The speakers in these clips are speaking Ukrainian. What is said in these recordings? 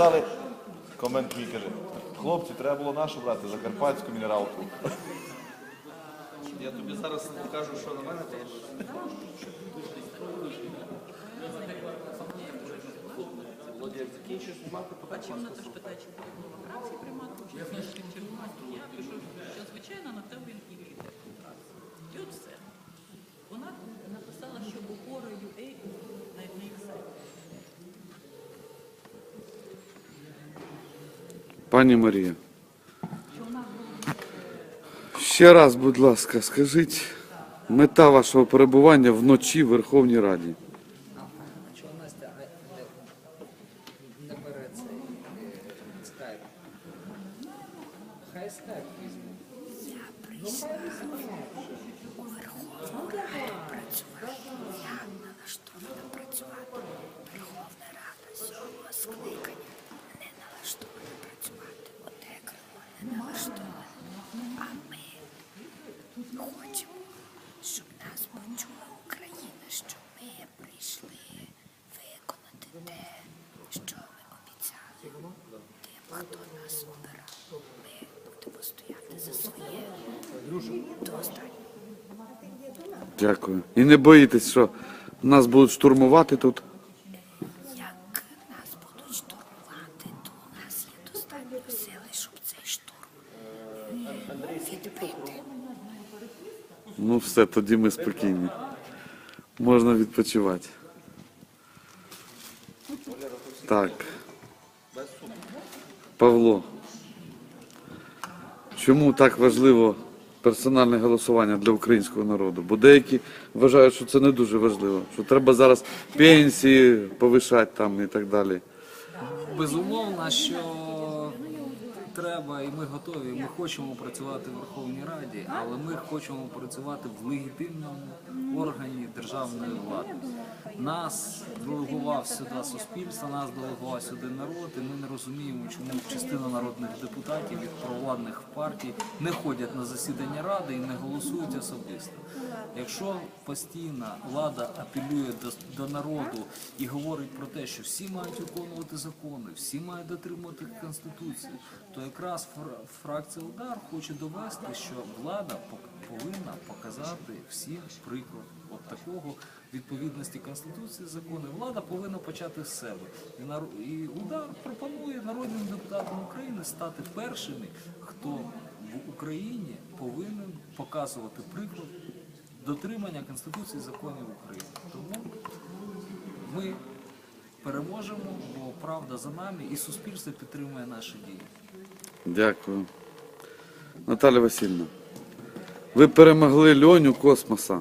написали комент мій каже, хлопці, треба було нашу брати, закарпатську мінералку. Я тобі зараз покажу, що на мене теж. Володя, закінчиш знімати, А чи вона теж питає, чи буде голова фракції приймати чи чергувати? Я пишу, що звичайно на тебе він і вийде фракції. І от все. Вона написала, що опора UA на на їх сайті. Пані Марія, Що вона ще раз, будь ласка, скажіть, мета вашого перебування вночі в Верховній Раді. Чого Настя не, не, не бере цей е, скайп? Хай скайп візьме. Ну хай візьме. працювати. Я налаштована працювати. Верховна Рада сьомого скликання не налаштована працювати. Оте крило не налаштоване. А ми хочемо, щоб нас почула Україна, що ми прийшли виконати те, що ми обіцяли. Тим, хто нас обирав. Ми будемо стояти за своє до останнього. Дякую. І не боїтесь, що нас будуть штурмувати тут. Як нас будуть штурмувати, то у нас є достатньо сили, щоб цей штурм відбити. Ну все, тоді ми спокійні. Можна відпочивати. Так. Павло. Чому так важливо персональне голосування для українського народу? Бо деякі вважають, що це не дуже важливо, що треба зараз пенсії повишати там і так далі. Безумовно, що треба, і ми готові. Ми хочемо працювати в Верховній Раді, але ми хочемо працювати в легітимному органі державної влади. Нас делегував сюди суспільство, нас делегував сюди народ, і ми не розуміємо, чому частина народних депутатів від провладних партій не ходять на засідання ради і не голосують особисто. Якщо постійно влада апелює до, до народу і говорить про те, що всі мають виконувати закони, всі мають дотримувати конституції, то якраз фра- фракція удар хоче довести, що влада повинна показати всім приклад от такого відповідності конституції закону. Влада повинна почати з себе. І удар пропонує народним депутатам України стати першими, хто в Україні повинен показувати приклад дотримання Конституції законів України. Тому ми переможемо, бо правда за нами і суспільство підтримує наші дії. Дякую. Наталя Васильівна, ви перемогли льоню космоса,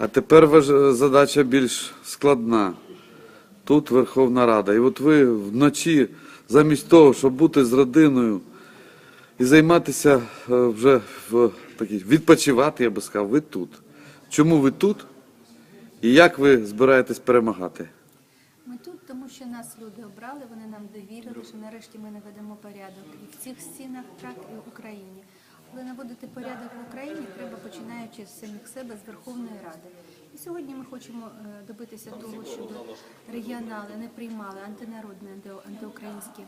а тепер важ- задача більш складна. Тут Верховна Рада. І от ви вночі, замість того, щоб бути з родиною і займатися е, вже в такій, відпочивати, я би сказав, ви тут. Чому ви тут? І як ви збираєтесь перемагати? Ми тут, тому що нас люди обрали, вони нам довірили, що нарешті ми наведемо порядок і в цих стінах, так і в Україні. Але наводити порядок в Україні треба починаючи з самих себе, з Верховної Ради. І сьогодні ми хочемо е, добитися того, щоб регіонали не приймали антинародні, анти- антиукраїнські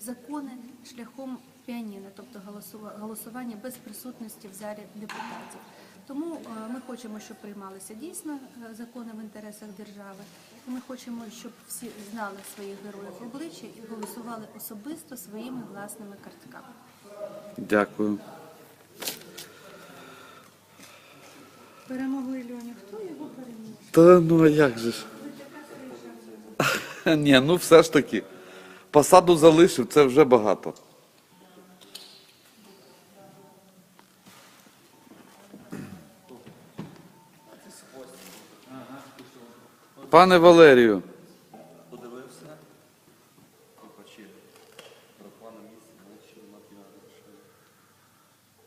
закони шляхом піаніно, тобто голосува- голосування без присутності в залі депутатів. Тому е, ми хочемо, щоб приймалися дійсно е, закони в інтересах держави. І ми хочемо, щоб всі знали своїх героїв обличчя і голосували особисто своїми власними картками. Дякую. Перемогли Льоня. Хто його переміг? Та ну а як же ж? Ні, ну все ж таки. Посаду залишив, це вже багато. Пане Валерію, подивився. Копачі. Бракла на місці, бачив, напівно.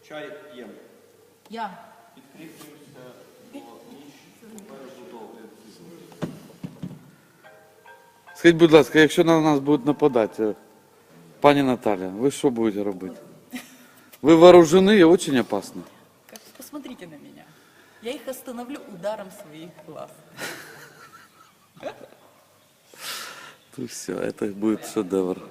Чай п'ємо. Я. Підкріплюємося, бо ніч попереду довго. скажіть, будь ласка, якщо на нас будуть нападати, пані Наталя, ви що будете робити? Ви вооружені і дуже опасно. Как, посмотрите на меня. Я их остановлю ударом своих глаз. Все, это будет шедевр.